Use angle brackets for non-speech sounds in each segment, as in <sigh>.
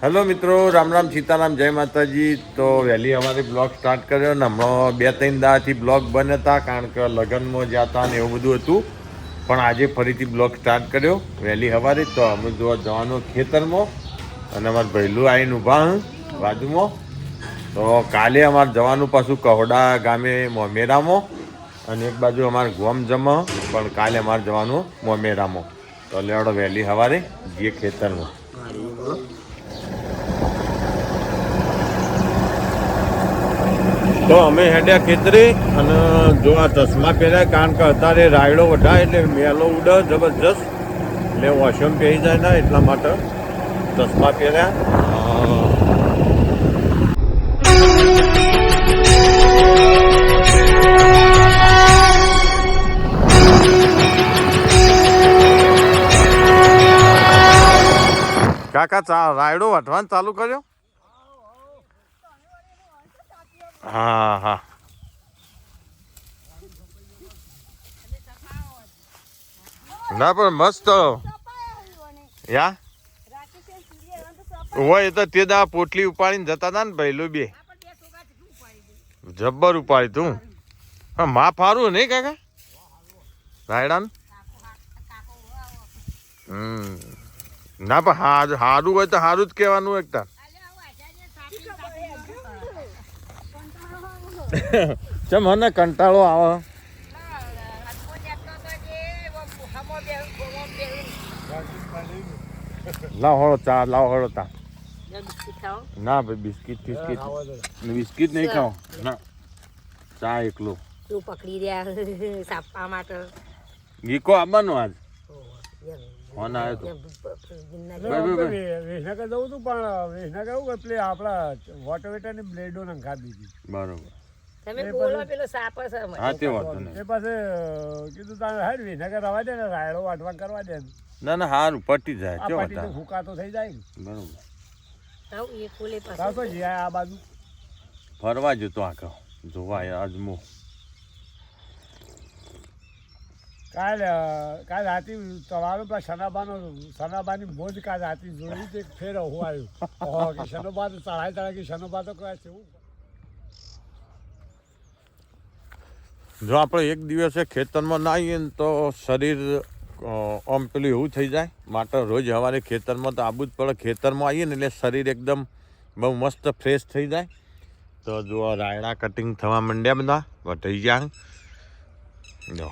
Hello મિત્રો, રામ રામ સીતારામ, જય માતાજી. તો વહેલી અમારે બ્લોગ સ્ટાર્ટ કર્યો ને હમણાં બે ત્રણ દાથી બ્લોગ બંધ હતા, કારણ કે લગ્નમાં જતા ને એવું બધું હતું. પણ આજે ફરીથી બ્લોગ સ્ટાર્ટ કર્યો. વહેલી સવારે તો અમે જોવા જવાનું ખેતરમાં અને અમારે ભૈલું આવીને ઊભા હું બાજુમાં. તો કાલે અમારે જવાનું પાછું કહોડા ગામે મોમેરામાં અને એક બાજુ અમારે ગોમ જમા પણ કાલે અમારે જવાનું મોમેરામાં. તો લેવડો વહેલી સવારે જે ખેતરમાં. તો અમે હેડ્યા ખેતરે અને જો આ ચશ્મા પહેર્યા, કારણ કે અત્યારે રાયડો વઢાય એટલે મેલો ઉડે, જબરજસ્ત. એટલે વોશમ પહેરી જાય ને, એટલા માટે ચશ્મા પહેર્યા. કાકા રાયડો વઢવાનું ચાલુ કર્યો? હા હા. ના, પણ મસ્ત. યા? હોય તો તે દા પોટલી ઉપાડીને જતા હતા ને ભૈલું બે. જબ્બર ઉપાડી તું. હા, માં ફારું નહીં કાકા? રાયડાન હમ. ના, પણ હારું હોય તો હારું જ કહેવાનું એકતા <laughs> ચમ મને કંટાળો આવે? લાવ હળો ચા લાવ હળો તા. ના ભાઈ બિસ્કિટ બિસ્કિટ. બિસ્કિટ નહીં ખાઓ. ના. ચા એકલો. તું પકડી રહ્યા <laughs> સાપા માટે. ગીકો આવવાનો આજ. ફોન આવ્યો તો. વેસનગર જવું હતું પણ વેસનગર એવું કે પેલી આપણા વોટરવેટરની બ્લેડો નંખા દીધી બરોબર. તમે બોલો પેલો સાપ હશે મને. હા એ પાસે કીધું તારે હાડ વેસનગર રવા દે ને રાયડો વાટવા કરવા દે ના. ના સારું પટી જાય આ કેવો પાટી તો થઈ જાય ને. બરોબર. તાવ એ ખોલે તાર પાછું તો જ્યાં આ બાજુ. ફરવા જતો આખો જોવા અજમો કાલ કાલ રાતે તમારો પેલા સનાબાનો સનાબાની મોજ કાલ રાતે જોઈ તે ફેર હું આવ્યું. ઓહો, કે સનોબા તો ચડાઈ ચડાઈ કે સનોબા તો કહે છે હું જો આપણે એક દિવસે ખેતરમાં ના આવીએ ને તો શરીર આમ પેલું એવું થઈ જાય. માટે રોજ સવારે ખેતરમાં તો આબુ જ પડે. ખેતરમાં આવીએ ને એટલે શરીર એકદમ બહુ મસ્ત ફ્રેશ થઈ જાય. તો જો રાયડા કટિંગ થવા માંડ્યા બધા વટાઈ ગયા જો.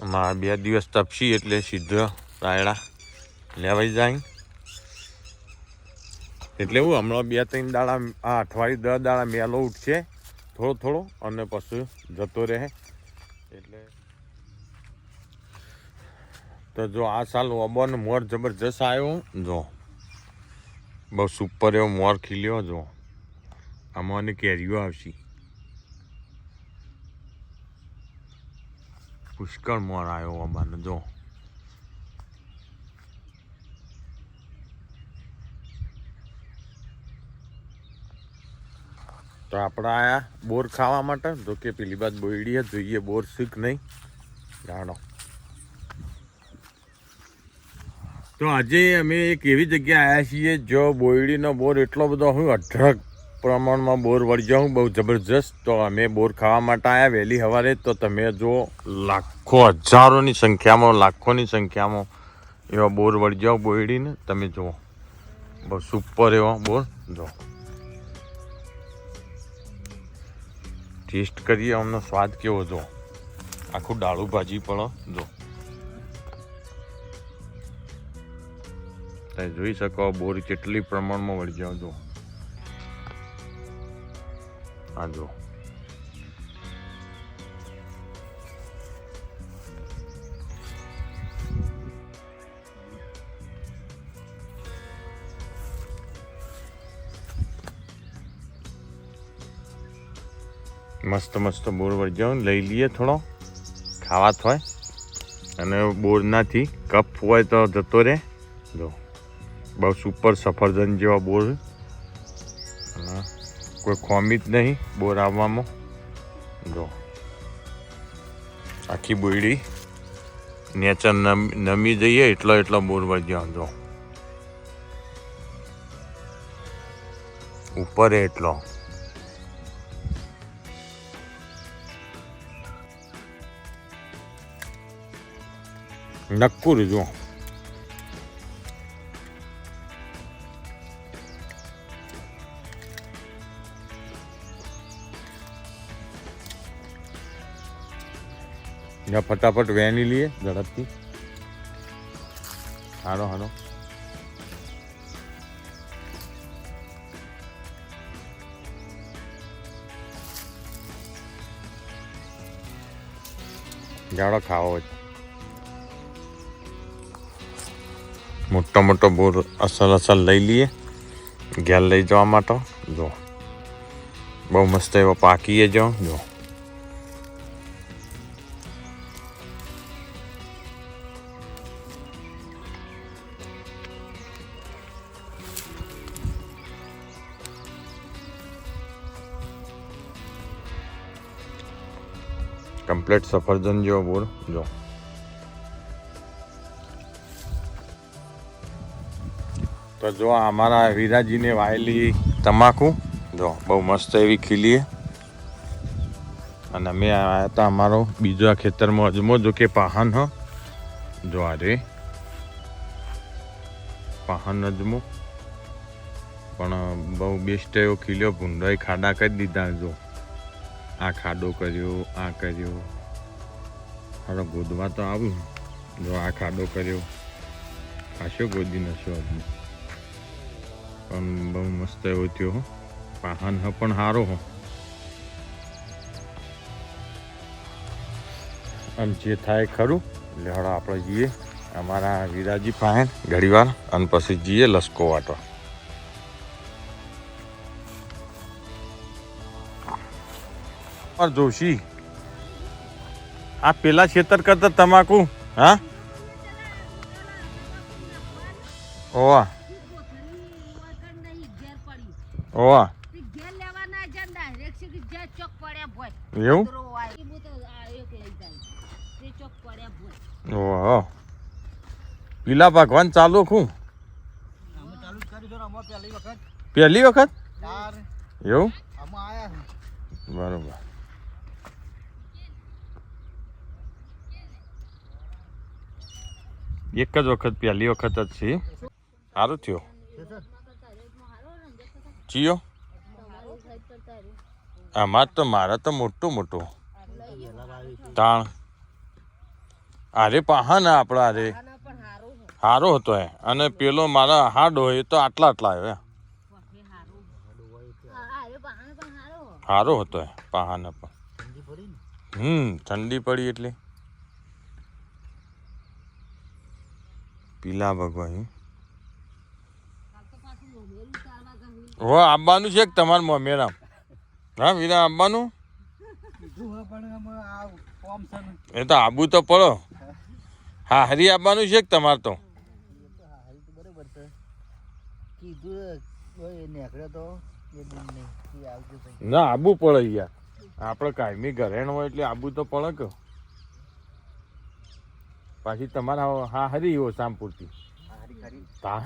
આમાં બે દિવસ તપસી એટલે સીધો રાયડા લેવાઈ જાય એટલે એવું હમણાં બે ત્રણ દાડા, આ અઠવાડિયે દસ દાડા મેલો ઉઠશે. થોડો થોડો અને પશુ જતો રહે. એટલે તો જો આ સાલ ઓબોનો મોર જબરજસ્ત આવ્યો જો બહુ સુપર એવો મોર ખીલ્યો. જો આમાં કેરીઓ આવશે. પુષ્કળ મોર આવ્યો ઓબાનો. જો તો આપણે આયા બોર ખાવા માટે. જો કે પેલી બાદ બોયડીએ જોઈએ બોર શીખ નહીં. જાણો તો આજે અમે એક એવી જગ્યાએ આવ્યા છીએ જો બોયડીનો બોર એટલો બધો હું અઢળક પ્રમાણમાં બોર વળગ્યો હું બહુ જબરજસ્ત. તો અમે બોર ખાવા માટે આવ્યા વહેલી સવારે તો તમે જો લાખો હજારોની સંખ્યામાં, લાખોની સંખ્યામાં એવા બોર વળગ્યા બોયડીને. તમે જુઓ. બહુ સુપર એવો બોર. જો ટેસ્ટ કરીએ, અમનો સ્વાદ કેવો જો આખું ડાળું ભાજી પણ, જો. તમે જોઈ શકો બોર કેટલી પ્રમાણમાં વળી જાવ જો. આ જો. મસ્ત મસ્ત બોર જાવ લઈ લઈએ થોડો. ખાવા હોય. અને બોરનાથી કપ હોય તો જતો રહે જો, બહુ સુપર સફરજન જેવા બોર કોઈ ખોમી જ નહીં બોર આવવામાં. જો, આખી બોયડી નેચર નમી જઈએ એટલો એટલો બોર વળગ્યો. જો, ઉપર એટલો. નક્કુર જો ને ફટાફટ વેની લઈએ ઝડપથી હાલો હાલો જાડો ખાવો હોય મોટો બોર અસલ અસલ લઈ લઈએ. ઘેર લઈ જવા માટે. જો. બહુ મસ્ત એવો પાકીએ જો. જો. કમ્પ્લીટ સફરજન જેવો બોર. જો. તો જો અમારા વીરાજીને વાયેલી તમાકુ. જો, બહુ મસ્ત એવી ખીલીએ. અને અમે આવ્યા હતા અમારો બીજો ખેતરમાં અજમો જો કે પાહન, હ. જો આ રે. પાહન અજમો પણ બહુ બેસ્ટ એવો ખીલ્યો ભૂંડાઈ ખાડા કરી દીધા, જો. આ ખાડો કર્યો, આ કર્યો. હારો ગોદવા તો આવ્યું જો આ ખાડો કર્યો. ખાશો ગોદી નશો હજુ? પણ બહુ મસ્ત એવો થયો હો. વાહન પણ સારો હો. આમ જે થાય ખરું એટલે હવે આપણે જઈએ. અમારા વિરાજી પાસે ઘડીવાર, અને પછી જઈએ લસકો વાટવા. જોશી, આ પેલા ખેતર કરતા તમાકુ, હા? ઓવા. ઓવા. એવું? ઓહો પીલા ભગવાન ચાલુ ખું આમાં પહેલી વખત. પહેલી વખત? ચાર. એવું? બરોબર. એક જ વખત પહેલી વખત જ છે સારું થયો. ચિયો આમાં તો મારા તો મોટું મોટું. તાણ. અરે પાહા ને આપણા અરે સારો હતો એ. અને પેલો મારા હાડ હોય એ તો આટલા આટલા આવ્યો. સારો હતો એ, પાહાને પણ. હમ, ઠંડી પડી એટલે. પીલા ભગવાન. હો આવવાનું છે કે તમારે મમેરામ હા વીરા આવવાનું એ તો આબુ તો પડો. હા હરી આવવાનું છે કે તમારે તો? ના આબુ પડે યાર. આપણે કાયમી ઘરેણ હોય એટલે આબુ તો પડે કે. પાછી તમારા હા હરી એવો તા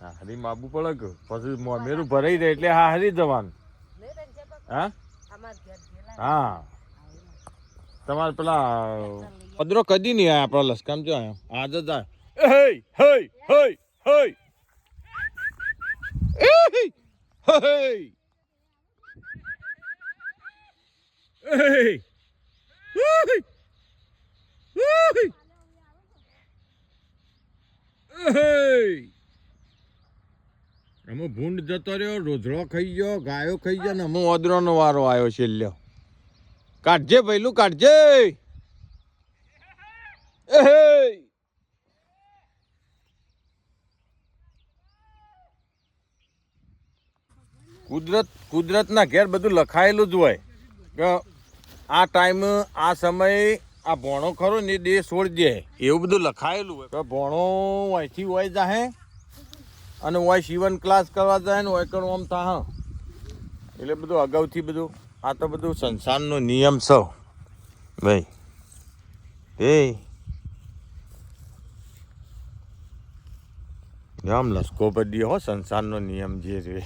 હા હરી માબુ પડે કે? પછી મેરું ભરાઈ જાય એટલે હા હરી જવાનું. હા? હા. તમારે પેલા પદરો કદી નહીં આયા આપણા લસકામ જો આયો. આજ જ હે હે અમે ભૂંડ જતો રહ્યો રોજડો ખાઈ ગયો, ગાયો ખાઈ ગયો ને અમે ઓદરોનો વારો આવ્યો છે લ્યો. કાઢજે પહેલું કાઢજે! એહે! કુદરત, કુદરતના ઘેર બધું લખાયેલું જ હોય. કે આ ટાઈમ, આ સમય, આ ભોણો ખરો ને એ દે છોડી દે. એવું બધું લખાયેલું હોય. કે ભોણો અહીંથી હોય જાહે. અને હોય શિવન ક્લાસ કરવા જાય ને, હોય કણ આમ તા એટલે બધું અગાઉથી બધું, આ તો બધું સંસારનો નિયમ સૌ ભાઈ. એ આમ લસકો બધી હો, સંસારનો નિયમ જે છે.